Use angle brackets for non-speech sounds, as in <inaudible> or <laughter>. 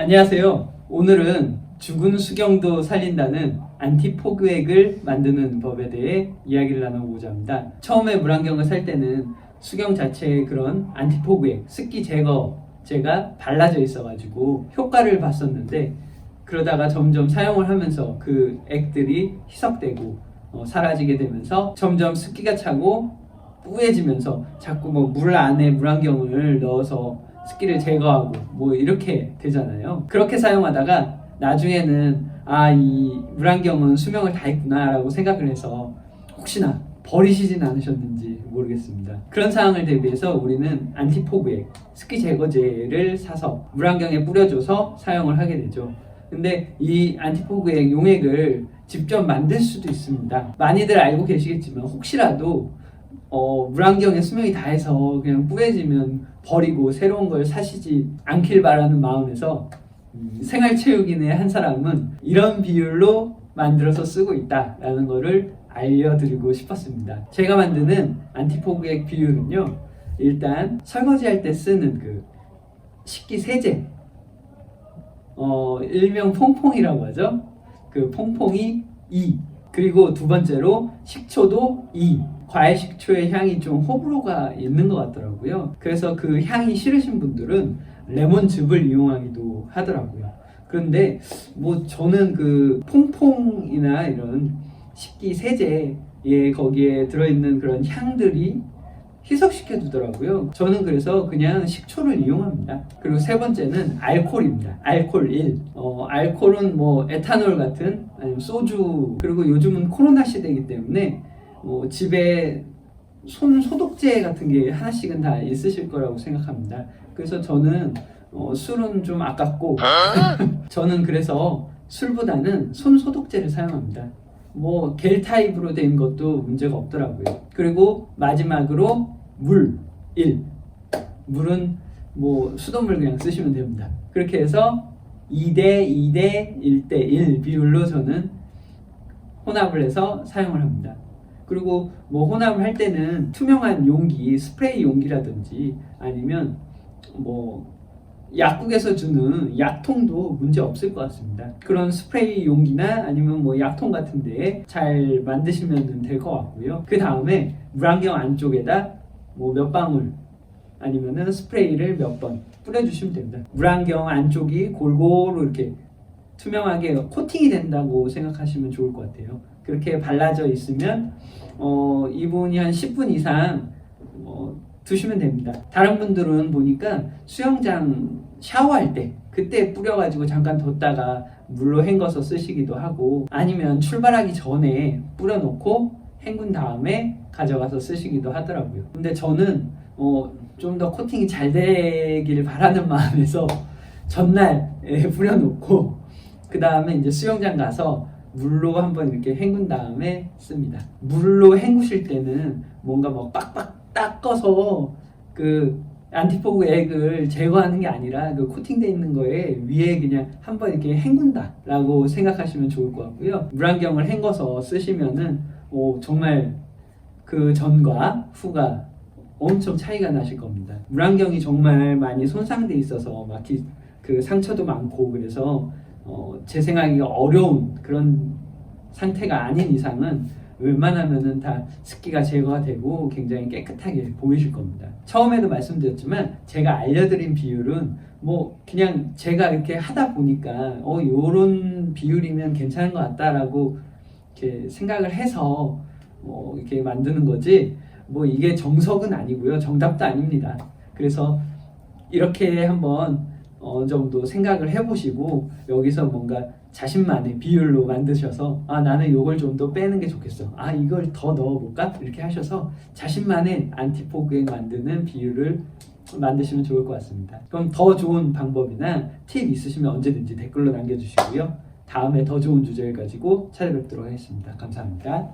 안녕하세요. 오늘은 죽은 수경도 살린다는 안티포그액을 만드는 법에 대해 이야기를 나눠보고자 합니다. 처음에 물안경을 살 때는 수경 자체에 그런 안티포그액, 습기 제거제가 발라져 있어가지고 효과를 봤었는데 그러다가 점점 사용을 하면서 그 액들이 희석되고 어, 사라지게 되면서 점점 습기가 차고 뿌얘지면서 자꾸 뭐 물 안에 물안경을 넣어서 습기를 제거하고 뭐 이렇게 되잖아요. 그렇게 사용하다가 나중에는 아 이 물안경은 수명을 다 했구나라고 생각을 해서 혹시나 버리시진 않으셨는지 모르겠습니다. 그런 상황을 대비해서 우리는 안티포그액, 습기 제거제를 사서 물안경에 뿌려줘서 사용을 하게 되죠. 근데 이 안티포그액 용액을 직접 만들 수도 있습니다. 많이들 알고 계시겠지만 혹시라도 어, 물안경에 수명이 다해서 그냥 뿌얘지면 버리고 새로운 걸 사시지 않길 바라는 마음에서 음, 생활체육인의 한 사람은 이런 비율로 만들어서 쓰고 있다라는 거를 알려드리고 싶었습니다. 제가 만드는 안티포그액 비율은요. 일단 설거지할 때 쓰는 그 식기 세제 어, 일명 퐁퐁이라고 하죠. 그 퐁퐁이 2. 그리고 두 번째로 식초도 2. 과일 식초의 향이 좀 호불호가 있는 것 같더라고요. 그래서 그 향이 싫으신 분들은 레몬즙을 이용하기도 하더라고요. 그런데 뭐 저는 그 퐁퐁이나 이런 식기 세제에 거기에 들어있는 그런 향들이 희석시켜 두더라고요. 저는 그래서 그냥 식초를 이용합니다. 그리고 세 번째는 알코올입니다. 알코올 1. 어, 알코올은 뭐 에탄올 같은 아니면 소주 그리고 요즘은 코로나 시대이기 때문에 뭐 집에 손 소독제 같은 게 하나씩은 다 있으실 거라고 생각합니다. 그래서 저는 어, 술은 좀 아깝고 <laughs> 저는 그래서 술보다는 손 소독제를 사용합니다. 뭐 겔 타입으로 된 것도 문제가 없더라고요. 그리고 마지막으로 물 1. 물은 뭐 수돗물 그냥 쓰시면 됩니다. 그렇게 해서 2대 2대 1대 1 비율로 저는 혼합을 해서 사용을 합니다. 그리고 뭐 혼합을 할 때는 투명한 용기, 스프레이 용기라든지 아니면 뭐 약국에서 주는 약통도 문제 없을 것 같습니다. 그런 스프레이 용기나 아니면 뭐 약통 같은데 잘 만드시면 될 것 같고요. 그 다음에 물안경 안쪽에다 뭐 몇 방울 아니면은 스프레이를 몇 번 뿌려주시면 됩니다. 물안경 안쪽이 골고루 이렇게 투명하게 코팅이 된다고 생각하시면 좋을 것 같아요. 그렇게 발라져 있으면 어, 이분이 한 10분 이상 어, 두시면 됩니다. 다른 분들은 보니까 수영장 샤워할 때 그때 뿌려가지고 잠깐 뒀다가 물로 헹궈서 쓰시기도 하고 아니면 출발하기 전에 뿌려놓고 헹군 다음에 가져가서 쓰시기도 하더라고요. 근데 저는 어, 좀 더 코팅이 잘 되기를 바라는 <laughs> 마음에서 전날에 뿌려놓고 그 다음에 이제 수영장 가서 물로 한번 이렇게 헹군 다음에 씁니다. 물로 헹구실 때는 뭔가 뭐 빡빡 닦아서 그 안티포그 액을 제거하는 게 아니라 그 코팅돼 있는 거에 위에 그냥 한번 이렇게 헹군다라고 생각하시면 좋을 것 같고요. 물안경을 헹궈서 쓰시면은 오, 정말 그 전과 후가 엄청 차이가 나실 겁니다. 물안경이 정말 많이 손상돼 있어서 막그 상처도 많고 그래서 어, 재생하기가 어려운 그런 상태가 아닌 이상은 웬만하면은 다 습기가 제거가 되고 굉장히 깨끗하게 보이실 겁니다. 처음에도 말씀드렸지만 제가 알려드린 비율은 뭐 그냥 제가 이렇게 하다 보니까 어 요런 비율이면 괜찮은 것 같다라고 이렇게 생각을 해서 뭐 이렇게 만드는 거지 뭐 이게 정석은 아니고요 정답도 아닙니다. 그래서 이렇게 한번 어느 정도 생각을 해보시고 여기서 뭔가 자신만의 비율로 만드셔서 아 나는 이걸 좀 더 빼는 게 좋겠어. 아 이걸 더 넣어볼까? 이렇게 하셔서 자신만의 안티포그액 만드는 비율을 만드시면 좋을 것 같습니다. 그럼 더 좋은 방법이나 팁 있으시면 언제든지 댓글로 남겨주시고요. 다음에 더 좋은 주제를 가지고 찾아뵙도록 하겠습니다. 감사합니다